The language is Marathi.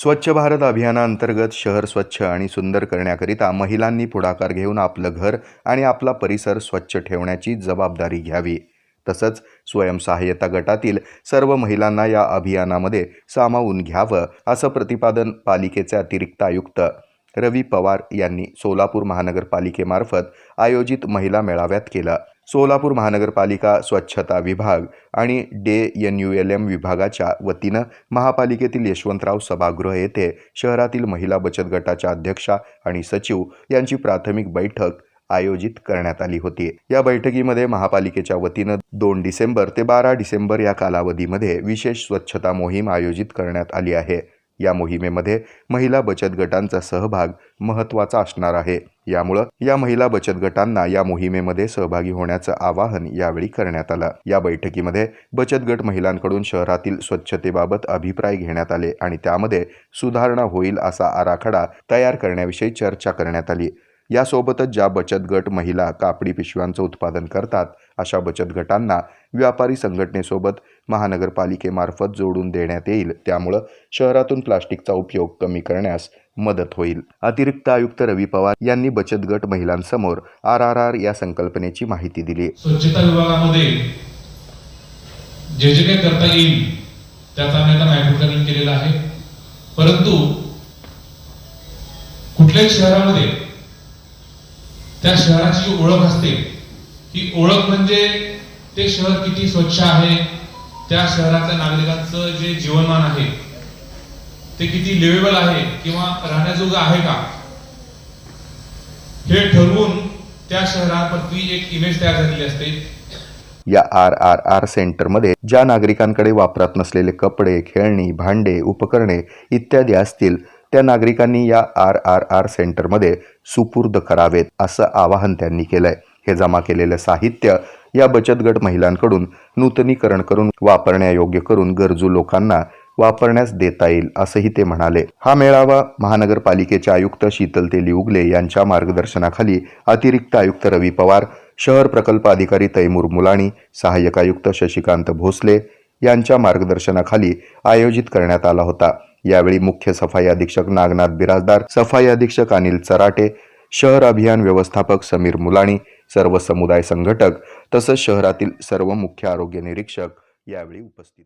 स्वच्छ भारत अभियानांतर्गत शहर स्वच्छ आणि सुंदर करण्याकरिता महिलांनी पुढाकार घेऊन आपलं घर आणि आपला परिसर स्वच्छ ठेवण्याची जबाबदारी घ्यावी. तसंच स्वयंसहाय्यता गटातील सर्व महिलांना या अभियानामध्ये सामावून घ्यावं असं प्रतिपादन पालिकेचे अतिरिक्त आयुक्त रवी पवार यांनी सोलापूर महानगरपालिकेमार्फत आयोजित महिला मेळाव्यात केलं. सोलापूर महानगरपालिका स्वच्छता विभाग आणि DAY N U L M विभागाच्या वतीनं महापालिकेतील यशवंतराव सभागृह येथे शहरातील महिला बचत गटाच्या अध्यक्षा आणि सचिव यांची प्राथमिक बैठक आयोजित करण्यात आली होती. या बैठकीमध्ये महापालिकेच्या वतीनं दोन डिसेंबर ते बारा डिसेंबर या कालावधीमध्ये विशेष स्वच्छता मोहीम आयोजित करण्यात आली आहे. या मोहिमेमध्ये महिला बचत गटांचा सहभाग महत्त्वाचा असणार आहे. यामुळं या महिला बचत गटांना या मोहिमेमध्ये सहभागी होण्याचं आवाहन यावेळी करण्यात आलं. या बैठकीमध्ये बचत गट महिलांकडून शहरातील स्वच्छतेबाबत अभिप्राय घेण्यात आले आणि त्यामध्ये सुधारणा होईल असा आराखडा तयार करण्याविषयी चर्चा करण्यात आली. यासोबतच ज्या बचत गट महिला कापडी पिशव्यांचं उत्पादन करतात अशा बचत गटांना व्यापारी संघटनेसोबत महानगरपालिकेमार्फत जोडून देण्यात येईल. त्यामुळं शहरातून प्लास्टिकचा उपयोग कमी करण्यास मदत होईल. अतिरिक्त आयुक्त रवी पवार यांनी बचत गट महिलांसमोर आर आर आर या संकल्पनेची माहिती दिली. स्वच्छता विभागामध्ये जे जे काही करता येईल त्याचा आम्ही आता मॅन्युफॅक्चरिंग केलेलं आहे. परंतु कुठल्याही शहरामध्ये त्या शहराची ओळख असते. ही ओळख म्हणजे ते शहर किती स्वच्छ आहे त्या शहरातल्या नागरिकांचं जे जीवनमान आहे ते किती लिवेबल आहे किंवा राहण्याजोगं आहे का? हे ठरवून त्या शहरावरती एक इमेज तयार झालेली असते. या आर आर आर सेंटरमध्ये ज्या नागरिकांकडे वापरात नसलेले कपडे खेळणी भांडे उपकरणे इत्यादी असतील त्या नागरिकांनी या आर आर आर सेंटरमध्ये सुपूर्द करावेत असं आवाहन त्यांनी केलंय. हे जमा केलेलं साहित्य या बचत गट महिलांकडून नूतनीकरण करून वापरण्यायोग्य करून गरजू लोकांना वापरण्यास देता येईल असंही ते म्हणाले. हा मेळावा महानगरपालिकेचे आयुक्त शीतल तेली उगले यांच्या मार्गदर्शनाखाली अतिरिक्त आयुक्त रवी पवार शहर प्रकल्प अधिकारी तैमूर मुलाणी सहाय्यक आयुक्त शशिकांत भोसले यांच्या मार्गदर्शनाखाली आयोजित करण्यात आला होता. यावेळी मुख्य सफाई अधीक्षक नागनाथ बिराजदार सफाई अधीक्षक अनिल चराटे शहर अभियान व्यवस्थापक समीर मुलाणी सर्व समुदाय संघटक तसंच शहरातील सर्व मुख्य आरोग्य निरीक्षक यावेळी उपस्थित